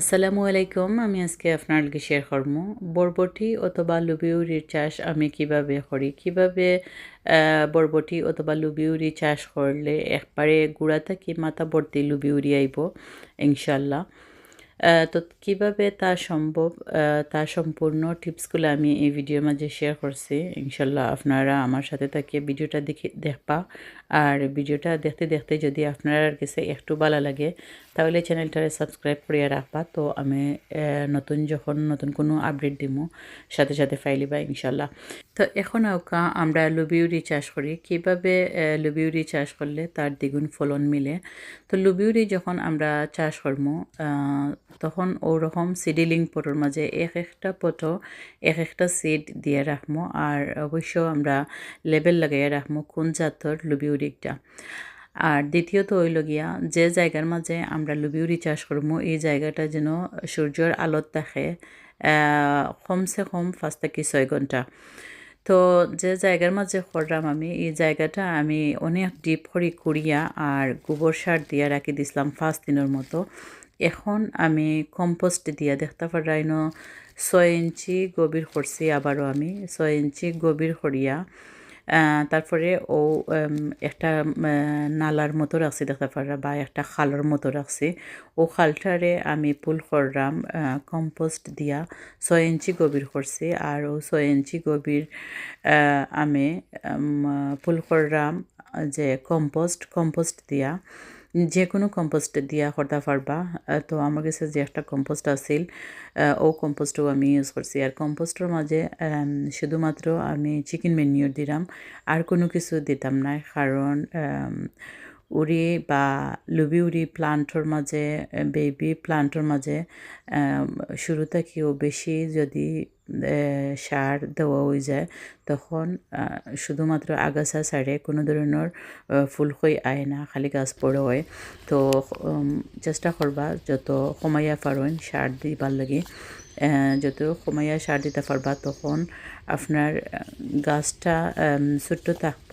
আসসালামু আলাইকুম, আমি আজকে আপনার লগে শেয়ার করব বরবটি অথবা লুবিউরির চাষ আমি কীভাবে করি? কীভাবে বরবটি অথবা লুবিউরি চাষ করলে একবারে গুড়া থাকি মাথা ভর্তি লুবিউরি আইব, ইনশাল্লাহ। তো কীভাবে তা সম্ভব তা সম্পূর্ণ টিপসগুলো আমি এই ভিডিওর মাঝে শেয়ার করছি। ইনশাল্লাহ আপনারা আমার সাথে থাকিয়ে ভিডিওটা দেখে, দেখবা। আর ভিডিওটা দেখতে দেখতে যদি আপনার কাছে একটু ভালো লাগে, তাহলে চ্যানেলটারে সাবস্ক্রাইব করিয়া রাখবা। তো আমি নতুন যখন নতুন কোনো আপডেট দিমু, সাথে সাথে ফাইলিবা ইনশাল্লাহ তো এখন আউকা আমরা লুবিউরি চাষ করি। কীভাবে লুবিউরি চাষ করলে তার দ্বিগুণ ফলন মিলে? তো লুবিউরি যখন আমরা চাষ করব তখন ওরকম সিডিলিং পটোর মাঝে এক একটা পটো এক একটা সিড দিয়ে রাখব আর অবশ্য আমরা লেবেল লাগাইয়া রাখব কোন জাতর লুবিউরিকটা আর দ্বিতীয়ত হইল গিয়া, যে জায়গার মাঝে আমরা লুবিউরি চাষ করব এই জায়গাটা যেন সূর্যের আলোত থাকে কমসে কম পাঁচ থেকে ছয় ঘণ্টা। তো যে জায়গার মাঝে করলাম আমি, এই জায়গাটা আমি অনেক ডিপ করে কুড়িয়া আর গোবর সার দিয়া রাখি দিছিলাম ফার্স্ট দিনের মতো। এখন আমি কম্পোস্ট দিয়া দেখতে পারাইনো ছয় ইঞ্চি গভীর করছি আবারও আমি, ছয় ইঞ্চি গভীর করিয়া তারপরে ও একটা নালার মতো রাখছি দেখতে পারা বা একটা খালের মতো রাখছি ও খালটারে আমি পুল করলাম কম্পোস্ট দিয়া ছয় ইঞ্চি গভীর করছি আর ও ছয় ইঞ্চি গভীর আমি পুল করলাম যে কম্পোস্ট কম্পোস্ট দিয়া যে কোনো কম্পোস্ট দিয়া করতে পারবা তো আমার কাছে যে একটা কম্পোস্ট আছিল ও কম্পোস্টও আমি ইউজ করছি। আর কম্পোস্টের মাঝে শুধুমাত্র আমি চিকেন মেনিউর দিলাম আর কোনো কিছু দিতাম না। কারণ উড়ি বা লুবি উড়ি প্লান্টর মাঝে বেবি প্লান্টর মাঝে শুরু থেকেও বেশি যদি সার দেওয়া হয়ে যায়, তখন শুধুমাত্র আগাছা সারে কোনো ধরনের ফুল হয়ে আয় না, খালি গাছ বড় হয়। তো চেষ্টা করবা যত কমাইয়া পারেন সার দিবার লাগে। যত কমাইয়া সার দিতে পারবা তখন আপনার গাছটা ছোট্ট থাকব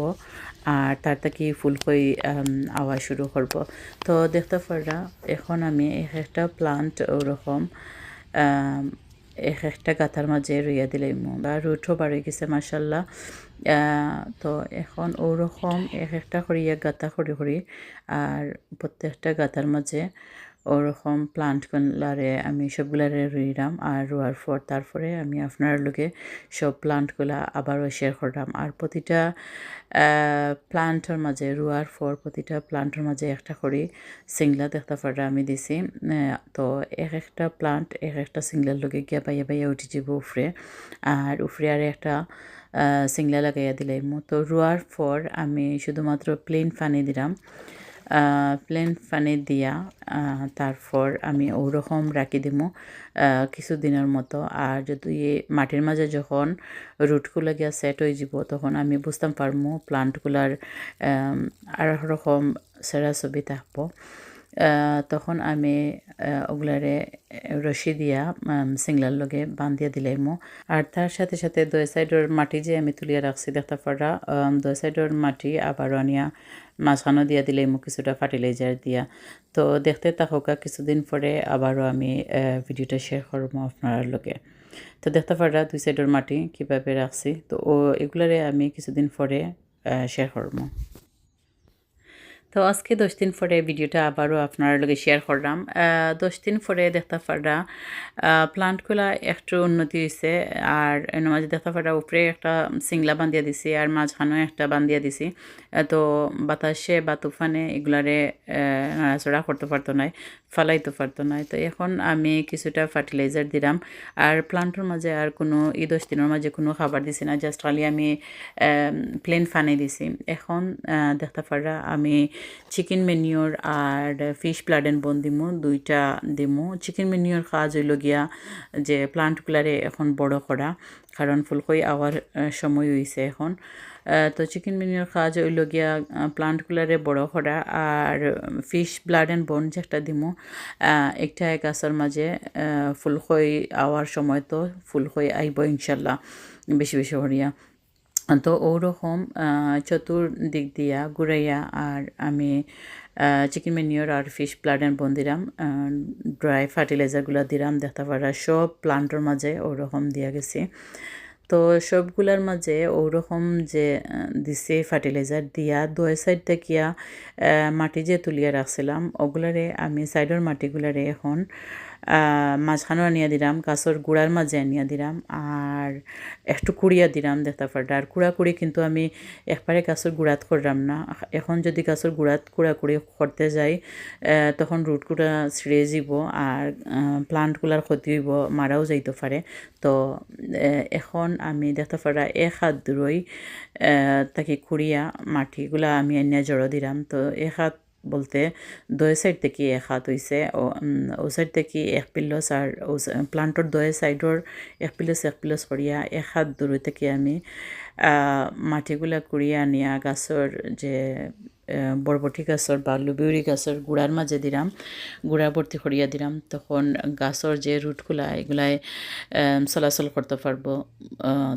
আর তার থেকে ফুল হয়ে আওয়া শুরু করব তো, দেখতে পারা এখন আমি এক একটা প্লান্ট ওরকম এক একটা গাথার মাঝে রুইয়া দিলাম বা রুটও বাড়ি গেছে মাসাল্লাহ তো এখন ওরকম এক একটা করিয়া গাথা করি করি আর প্রত্যেকটা গাথার মাঝে ওরকম প্লান্টগুলারে আমি সবগুলারে রুইলাম আর রোয়ার পর তারপরে আমি আপনার লোকে সব প্লান্টগুলা আবারও শেয়ার করলাম। আর প্রতিটা প্লান্টের মাঝে, রোয়ার পর প্রতিটা প্লান্টের মাঝে একটা করে সিংলা দেখতে পারা আমি দিছি। তো এক একটা প্লান্ট এক একটা সিংলার লোকে গিয়া পাইয়া পাইয়া উঠে যাব উফরে। আর উফরে আর একটা সিংলা লাগাইয়া দিলাম তো রোয়ার পর আমি শুধুমাত্র প্লেন পানি দিলাম। প্লেন ফানে দিয়া তারপর আমি ওরকম রাখি দিব কিছুদিনের মতো। আর যদি মাটির মাঝে যখন রুটগুলো গিয়া সেট হয়ে যাব, তখন আমি বুঝতাম পারব প্লান্টগুলার আর রকম সেরা ছবি থাকব। তখন আমি ওগুলারে রশি দিয়া সিংলার লগে বান্ধিয়া দিলাইমো। আর তার সাথে সাথে দুই সাইডের মাটি যে আমি তুলিয়া রাখছি, দেখতে পারা দুই সাইডের মাটি আবার আনিয়া মাঝখানো দিয়া দিলাইমো, কিছুটা ফার্টিলাইজার দিয়া। তো দেখতে থাকুকা কিছুদিন পরে আবারও আমি ভিডিওটা শেয়ার করব আপনার লগে। তো দেখতে পারা, দুই সাইডের মাটি কীভাবে রাখছি, তো ও এগুলারে আমি কিছুদিন পরে শেয়ার করব। তো আজকে দশ দিন পরে ভিডিওটা আবারও আপনার লগে শেয়ার করলাম। দশ দিন পরে দেখতে পারা প্লান্টগুলা একটু উন্নতি হয়েছে আর মাঝে দেখতে পারা উপরে একটা সিংলা বান্ধিয়া দিছি, আর মাঝখানেও একটা বান্ধিয়া দিছি। তো বাতাসে বা তুফানে এগুলারে নাড়াচড়া করতে পারতো না ফালাইতে পারতো না তো এখন আমি কিছুটা ফার্টিলাইজার দিলাম, আর প্লান্টের মাঝে আর কোনো, এই দশ দিনের মাঝে কোনো খাবার দিছি না জাস্ট খালি আমি প্লেন ফানে দিছি। এখন দেখতে পারা আমি চিকেন মেনিওর আর ফিশ ব্লাড অ্যান্ড বোন দিমু দুইটা দিমু চিকেন মেনিওর কাজ হইল গিয়া যে প্লান্টগুলারে এখন বড় করা কারণ ফুলকই আওয়ার সময় হয়েছে এখন। তো চিকেন মেনিওর কাজ হইল গিয়া প্লান্টগুলারে বড় করা আর ফিশ ব্লাড অ্যান্ড বোন যে একটা দিমু একটা গাছের মাঝে আহ, ফুলকই আওয়ার সময় তো ফুলকই আইব ইনশাল্লাহ বেশি বেশি করিয়া। তো ওরকম চতুর চতুর্দিক দিয়া ঘুরাইয়া আর আমি চিকেন মেনিওর আর ফিশ প্লান্টের বন দিলাম ড্রাই ফার্টিলাইজারগুলো দিলাম দেখতে পারা সব প্লান্টের মাঝে ওরকম দিয়া গেছে। তো সবগুলার মাঝে ওরকম যে দিছে ফার্টিলাইজার দিয়া দুই সাইড দেখিয়া মাটি যে তুলিয়া রাখছিলাম, ওগুলারে আমি সাইডের মাটিগুলারে এখন মাঝখানে আনিয়া দিলাম গাছর গুড়ার মাঝে আনিয়া দিলাম আর একটু কুড়িয়া দিলাম দেখতে পারটা আর কুড়াকুড়ি কিন্তু আমি একবারে গাছের গুড়াত করলাম না। এখন যদি গাছের গুড়াত কুড়াকুড়ি করতে যাই তখন রুটগুলা ছিঁড়ে যাব আর প্লান্টগুলার ক্ষতি হইব, মারাও যাইতে পারে। তো এখন আমি দেখতে পারা এক হাত দূরই তাকে কুড়িয়া মাটিগুলা আমি এনে জড়ো দিলাম তো এক হাত বলতে দয়ে সাইড থেকে এক হাত হয়েছে ও সাইড থেকে এক পিলস আর প্লান্টর দয়ে সাইডর এক পিলস এক পিলস করিয়া এক হাত দূর থেকে আমি মাটিগুলা কুড়িয়া আনিয়া গাছর যে বরবটি গাছর বা লুবিউরি গাছর গুড়ার মাঝে দিলাম গুড়া ভর্তি করিয়া দিলাম তখন গাছর যে রুটগুলা, এগুলাই চলাচল করতে পারব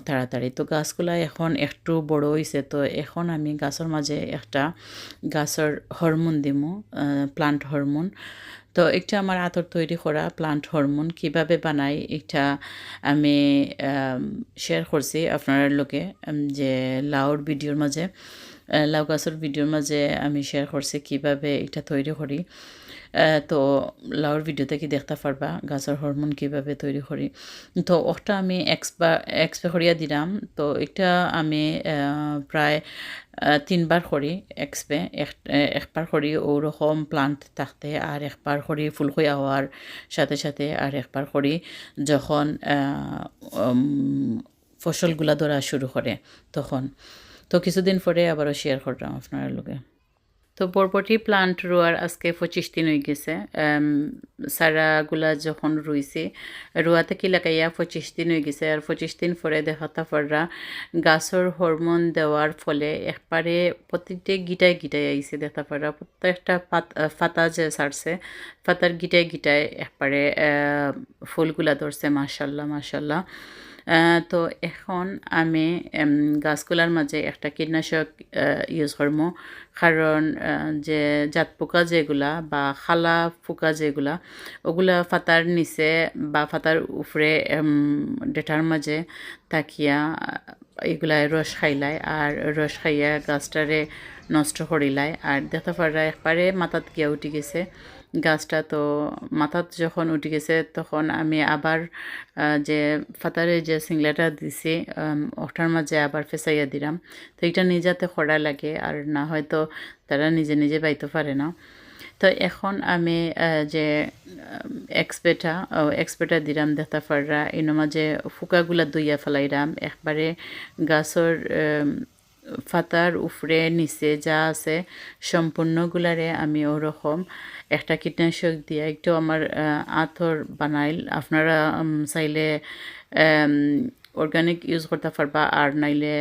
তাড়াতাড়ি। তো গাছগুলা এখন একটু বড় হয়েছে তো এখন আমি গাছের মাঝে একটা গাছের হরমোন দিমু প্লান্ট হরমোন তো একটা আমার আতর তৈরি করা প্লান্ট হরমোন কীভাবে বানাই, এটা আমি শেয়ার করছি আপনার লোকে যে লাউর ভিডিওর মাঝে লাউ গাছের ভিডিওর মাঝে আমি শেয়ার করছি কীভাবে এটা তৈরি করি। তো লাউর ভিডিও থেকে দেখতে পারবা গাছের হরমোন কীভাবে তৈরি করি তো ওটা আমি এক্সপা এক্সপে করিয়া দিলাম তো এটা আমি প্রায় তিনবার করি এক্সপে একবার করি ওরকম প্লান্ট থাকতে আর একবার করি ফুলকই হওয়ার সাথে সাথে আর একবার করি যখন ফসলগুলা ধরা শুরু করে তখন। তো কিছুদিন পরে আবারও শেয়ার করলাম আপনার লোকে তো বরবটি প্লান্ট রোয়ার আজকে পঁচিশ দিন হয়ে গেছে। সারাগুলা যখন রুইছে রোয়াতে কি লাগাইয়া পঁচিশ দিন হয়ে গেছে। আর পঁচিশ দিন পরে দেখাতা পররা গাছর হরমোন দেওয়ার ফলে একবারে প্রতিটি গিটায় গিটায় আইছে দেখা পারা প্রত্যেকটা ফাতা যে সারছে ফাতার গিটায় গিটায় একবারে ফুলগুলা ধরছে মাশাল্লাহ আহ, তো এখন আমি গাছগুলার মাঝে একটা কীটনাশক ইউজ করব কারণ যে জাত পোকা যেগুলা বা খালা পোকা যেগুলা, ওগুলা ফাতার নিচে বা ফাতার উপরে ডেটার মাঝে তাকিয়া এগুলা রস খাইলায়। আর রস খাইয়া গাছটারে নষ্ট করিলায়। আর দেখতে পারা একবারে মাথাত গিয়া উঠি গেছে। গাছটা তো মাথাত যখন উঠে গেছে, তখন আমি আবার যে ফাতারে যে সিংলাটা দিছি ওটার মাঝে আবার ফেসাইয়া দিলাম। তো এটা নিজাতে খরা লাগে আর না হয়তো তারা নিজে নিজে পাইতে পারে না। তো এখন আমি যে এক্সপেটা এক্সপেটা দিলাম দেখতে পাররা এর মাঝে ফুকাগুলা দইয়া ফেলাইলাম। একবারে গাছর ফাতার উপরে নিচে যা আছে সম্পূর্ণগুলারে আমি ওরকম একটা কীটনাশক দিয়ে একটু আমার আতর বানাইল। আপনারা চাইলে অর্গানিক ইউজ করতে পারবা আর নাইলে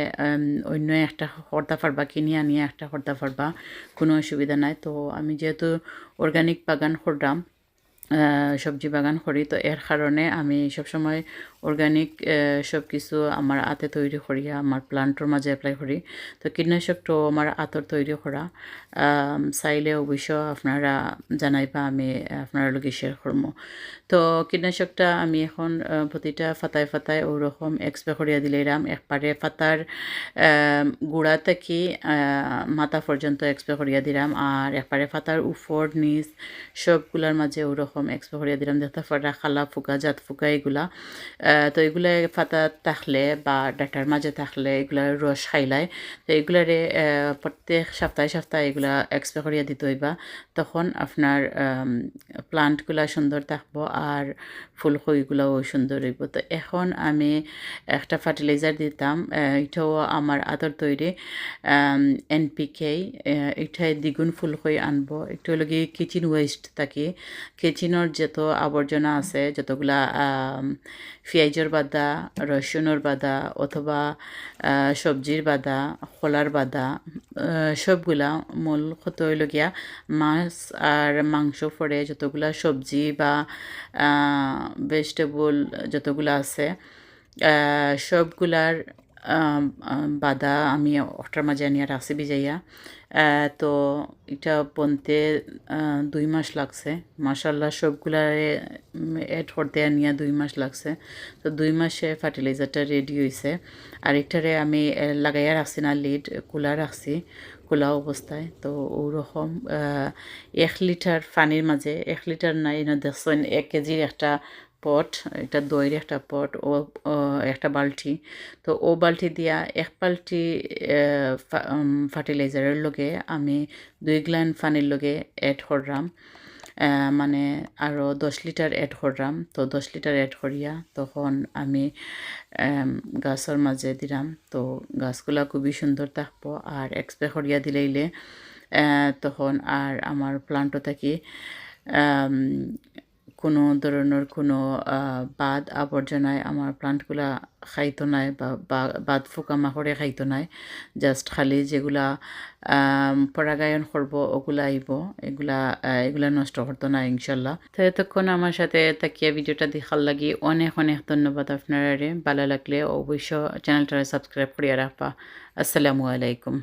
অন্য একটা করতে পারবা, কিনে আনিয়ে একটা করতে পারবা, কোনো অসুবিধা নাই। তো আমি যেহেতু অর্গানিক বাগান করলাম সবজি বাগান করি, তো এর কারণে আমি সবসময় অর্গানিক সব কিছু আমার আতে তৈরি করি আমার প্লান্টর মাঝে অ্যাপ্লাই করি তো কীটনাশকটাও আমার আতর তৈরি করা চাইলে অবশ্য আপনারা জানাইবা আমি আপনার লগে শেয়ার করব তো কীটনাশকটা আমি এখন প্রতিটা ফাতায় ফাতায় ওরকম এক্সপে করিয়া দিলাম একবারে ফাতার গুড়া থেকে মাথা পর্যন্ত এক্সপে করিয়া দিলাম আর একবারে ফাতার উপর নিচ সবগুলার মাঝে ওরকম এক্সপে করিয়া দিলাম দেখতে পারা খালা, ফুকা, জাত ফুকা এগুলা তো এগুলা ফাতা থাকলে বা ডাটার মাঝে থাকলে এগুলা রস খাইলায় তো এগুলারে প্রত্যেক সপ্তাহে সপ্তাহে এগুলা এক্সপে করিয়া দিতে হইবা। তখন আপনার প্লান্টগুলা সুন্দর থাকব আর ফুলকইগুলাও সুন্দর হইব। তো এখন আমি একটা ফার্টিলাইজার দিতাম এটাও আমার আদর তৈরি এনপিকে এটাই দ্বিগুণ ফুলকই আনব। একটু লগে কিচেন ওয়েস্ট থাকি। কিচেনের যত আবর্জনা আছে, যতগুলা পেঁয়াজের বাদা, রসুনের বাদা অথবা সবজির বাদা, খোলার বাদা সবগুলা মূল লগিয়া মাছ আর মাংস ফড়ে যতগুলা সবজি বা ভেজিটেবল যতগুলা আছে সবগুলার বাদা আমি ওটার মাঝে রাখছি ভিজাইয়া আহ, তো এটা বনতে দুই মাস লাগছে। মাসাল্লাহ সবগুলা এড করতে আনিয়া দুই মাস লাগছে। তো দুই মাসে ফার্টিলাইজারটা রেডি হয়েছে আর এটারে আমি লাগাইয়া রাখছি না লিড কুলা রাখছি খোলা অবস্থায়। তো ওরকম এক লিটার পানির মাঝে এক লিটার নাই না দেখছেন এক কেজির একটা পট, এটা দইয়ের একটা পট, ও একটা বালতি। তো ও বালতি দিয়া এক বালতি ফার্টিলাইজারের লগে আমি দুই গ্লান পানির লগে এড করলাম। মানে আরও দশ লিটার এড করলাম। তো দশ লিটার এড করিয়া তখন আমি গাছের মাঝে দিলাম। তো গাছগুলা খুবই সুন্দর থাকব। আর এক্সপ্রে করিয়া দিলেইলে তখন আর আমার প্লান্টও থাকি কোনো ধরনের কোনো বাদ আবর্জনায় আমার প্লান্টগুলা খাইতো নাই বা, বা- ফুকা পোকামাকড়ে খাইতো নাই। জাস্ট খালি যেগুলা পরাগায়ন করব, ওগুলা আইব। এগুলা এগুলা নষ্ট করতো না, ইনশাল্লাহ। তো এতক্ষণ আমার সাথে তাকিয়া ভিডিওটা দেখার লাগি অনেক অনেক ধন্যবাদ আপনারা ভালো লাগলে অবশ্য চ্যানেলটা সাবস্ক্রাইব করিয়া রাখবা। আসসালামু আলাইকুম।